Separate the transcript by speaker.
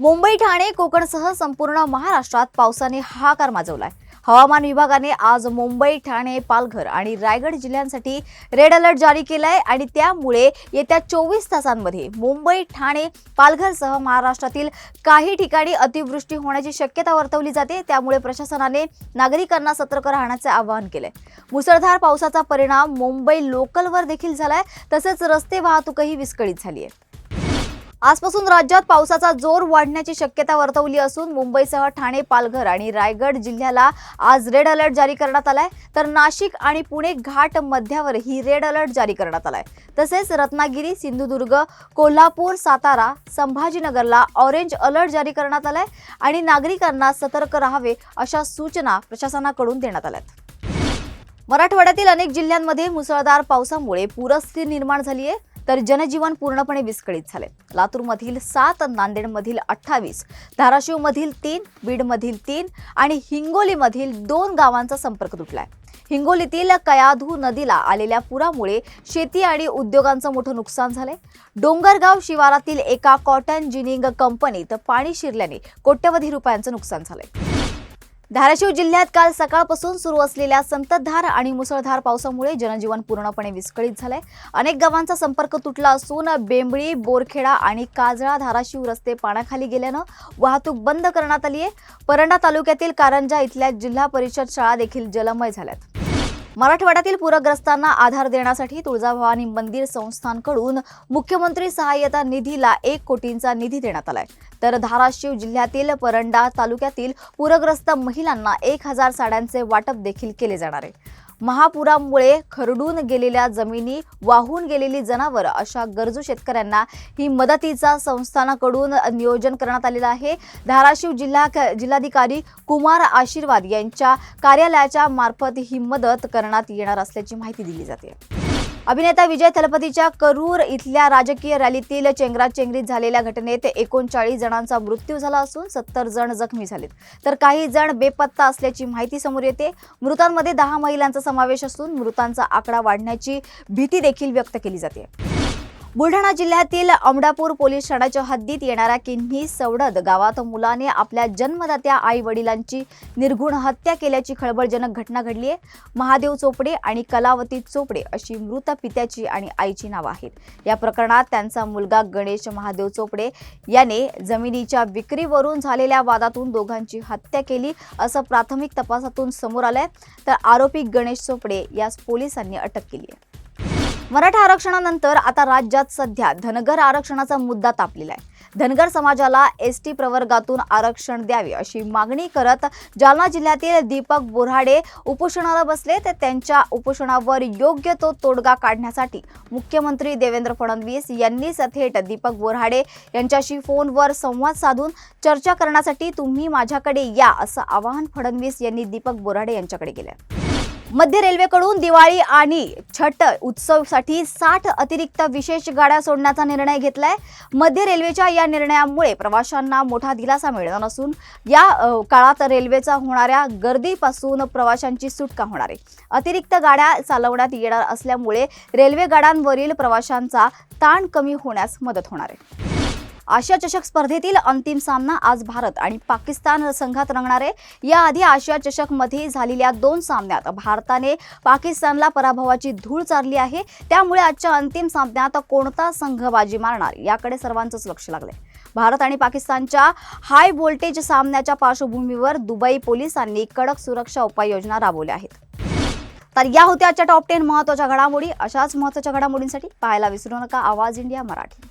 Speaker 1: मुंबई ठाणे कोकणसह संपूर्ण महाराष्ट्रात पावसाने हाहाकार माजवलाय. हवामान विभागाने आज मुंबई ठाणे पालघर आणि रायगड जिल्ह्यांसाठी रेड अलर्ट जारी केलाय आणि त्यामुळे येत्या चोवीस तासांमध्ये मुंबई ठाणे पालघरसह महाराष्ट्रातील काही ठिकाणी अतिवृष्टी होण्याची शक्यता वर्तवली जाते. त्यामुळे प्रशासनाने नागरिकांना सतर्क राहण्याचे आवाहन केलंय. मुसळधार पावसाचा परिणाम मुंबई लोकलवर देखील झालाय. तसेच रस्ते वाहतूकही विस्कळीत झाली आहे आजपासून राज्यात पावसाचा जोर वाढण्याची शक्यता वर्तवली असून मुंबईसह ठाणे पालघर आणि रायगड जिल्ह्याला आज रेड अलर्ट जारी करण्यात आलाय. तर नाशिक आणि पुणे घाट मध्यावरही रेड अलर्ट जारी करण्यात आलाय. तसेच रत्नागिरी सिंधुदुर्ग कोल्हापूर सातारा संभाजीनगरला ऑरेंज अलर्ट जारी करण्यात आलाय आणि नागरिकांना सतर्क राहावे अशा सूचना प्रशासनाकडून देण्यात आल्यात. मराठवाड्यातील अनेक जिल्ह्यांमध्ये मुसळधार पावसामुळे पूरस्थिती निर्माण झाली आहे तर जनजीवन पूर्णपणे विस्कळीत झाले. लातूरमधील सात नांदेडमधील अठ्ठावीस धाराशिवमधील तीन बीडमधील तीन आणि हिंगोलीमधील दोन गावांचा संपर्क तुटलाय. हिंगोलीतील कयाधू नदीला आलेल्या पुरामुळे शेती आणि उद्योगांचं मोठं नुकसान झालंय. डोंगरगाव शिवारातील एका कॉटन जिनिंग कंपनीत पाणी शिरल्याने कोट्यवधी रुपयांचं नुकसान झालंय. धाराशिव जिल्ह्यात काल सकाळपासून सुरू असलेल्या संततधार आणि मुसळधार पावसामुळे जनजीवन पूर्णपणे विस्कळीत झालंय. अनेक गावांचा संपर्क तुटला असून बेंबळी बोरखेडा आणि काजळा धाराशिव रस्ते पाण्याखाली गेल्यानं वाहतूक बंद करण्यात आली आहे परंडा तालुक्यातील कारंजा इथल्या जिल्हा परिषद शाळा देखील जलमय झाल्यात. मराठवाड्यातील पूरग्रस्तांना आधार देण्यासाठी तुळजाभवानी मंदिर संस्थांकडून मुख्यमंत्री सहाय्यता निधीला एक कोटींचा निधी देण्यात आलाय. तर धाराशिव जिल्ह्यातील परंडा तालुक्यातील पूरग्रस्त महिलांना एक हजार साड्यांचे वाटप देखील केले जाणार आहे. महापुरामुळे खरडून गेलेल्या जमिनी वाहून गेलेली जनावर अशा गरजू शेतकऱ्यांना ही मदतीचा संस्थानाकडून नियोजन करण्यात आलेलं आहे. धाराशिव जिल्हा जिल्हाधिकारी कुमार आशीर्वाद यांच्या कार्यालयाच्या मार्फत ही मदत करण्यात येणार असल्याची माहिती दिली जाते. अभिनेता विजय थलपतीच्या करूर इथल्या राजकीय रॅलीतील चेंगराचेंगरीत झालेल्या घटनेत एकोणचाळीस जणांचा मृत्यू झाला असून सत्तर जण जखमी झालेत. तर काही जण बेपत्ता असल्याची माहिती समोर येते. मृतांमध्ये दहा महिलांचा समावेश असून मृतांचा आकडा वाढण्याची भीती देखील व्यक्त केली जाते. बुलढाणा जिल्ह्यातील अमडापूर पोलीस ठाण्याच्या हद्दीत येणाऱ्या किन्ही सवडद गावात मुलाने आपल्या जन्मदात्या आई वडिलांची निर्घुण हत्या केल्याची खळबळजनक घटना घडली आहे. महादेव चोपडे आणि कलावती चोपडे अशी मृत पित्याची आणि आईची नावं आहेत. या प्रकरणात त्यांचा मुलगा गणेश महादेव चोपडे याने जमिनीच्या विक्रीवरून झालेल्या वादातून दोघांची हत्या केली असं प्राथमिक तपासातून समोर आलंय. तर आरोपी गणेश चोपडे यास पोलिसांनी अटक केली आहे. मराठा आरक्षणानंतर आता राज्यात सध्या धनगर आरक्षणाचा मुद्दा तापलेला आहे. धनगर समाजाला एस टी प्रवर्गातून आरक्षण द्यावे अशी मागणी करत जालना जिल्ह्यातील दीपक बोराडे उपोषणाला बसले तर त्यांच्या उपोषणावर योग्य तो तोडगा काढण्यासाठी मुख्यमंत्री देवेंद्र फडणवीस यांनीच थेट दीपक बोराडे यांच्याशी फोनवर संवाद साधून चर्चा करण्यासाठी तुम्ही माझ्याकडे या असं आवाहन फडणवीस यांनी दीपक बोराडे यांच्याकडे केलं मध्य रेल्वेकडून दिवाळी आणि छट उत्सवसाठी साठ अतिरिक्त विशेष गाड्या सोडण्याचा निर्णय घेतलाय. मध्य रेल्वेच्या या निर्णयामुळे प्रवाशांना मोठा दिलासा मिळणार नसून या काळात रेल्वेचा होणाऱ्या गर्दीपासून प्रवाशांची सुटका होणार आहे. अतिरिक्त गाड्या चालवण्यात येणार असल्यामुळे रेल्वे गाड्यांवरील प्रवाशांचा ताण कमी होण्यास मदत होणार आहे. आशिया चषक स्पर्धेतील अंतिम सामना आज भारत आणि पाकिस्तान संघात रंगणार. आहे याआधी आशिया चषकमध्ये झालेल्या दोन सामन्यात भारताने पाकिस्तानला पराभवाची धूळ चारली आहे. त्यामुळे आजच्या अंतिम सामन्यात कोणता संघ बाजी मारणार याकडे सर्वांचंच लक्ष लागलंय. भारत आणि पाकिस्तानच्या हाय व्होल्टेज सामन्याच्या पार्श्वभूमीवर दुबई पोलिसांनी कडक सुरक्षा उपाययोजना राबवल्या आहेत. तर या होत्या आजच्या टॉप टेन महत्त्वाच्या घडामोडी. अशाच महत्त्वाच्या घडामोडींसाठी पाहायला विसरू नका. आवाज इंडिया मराठी.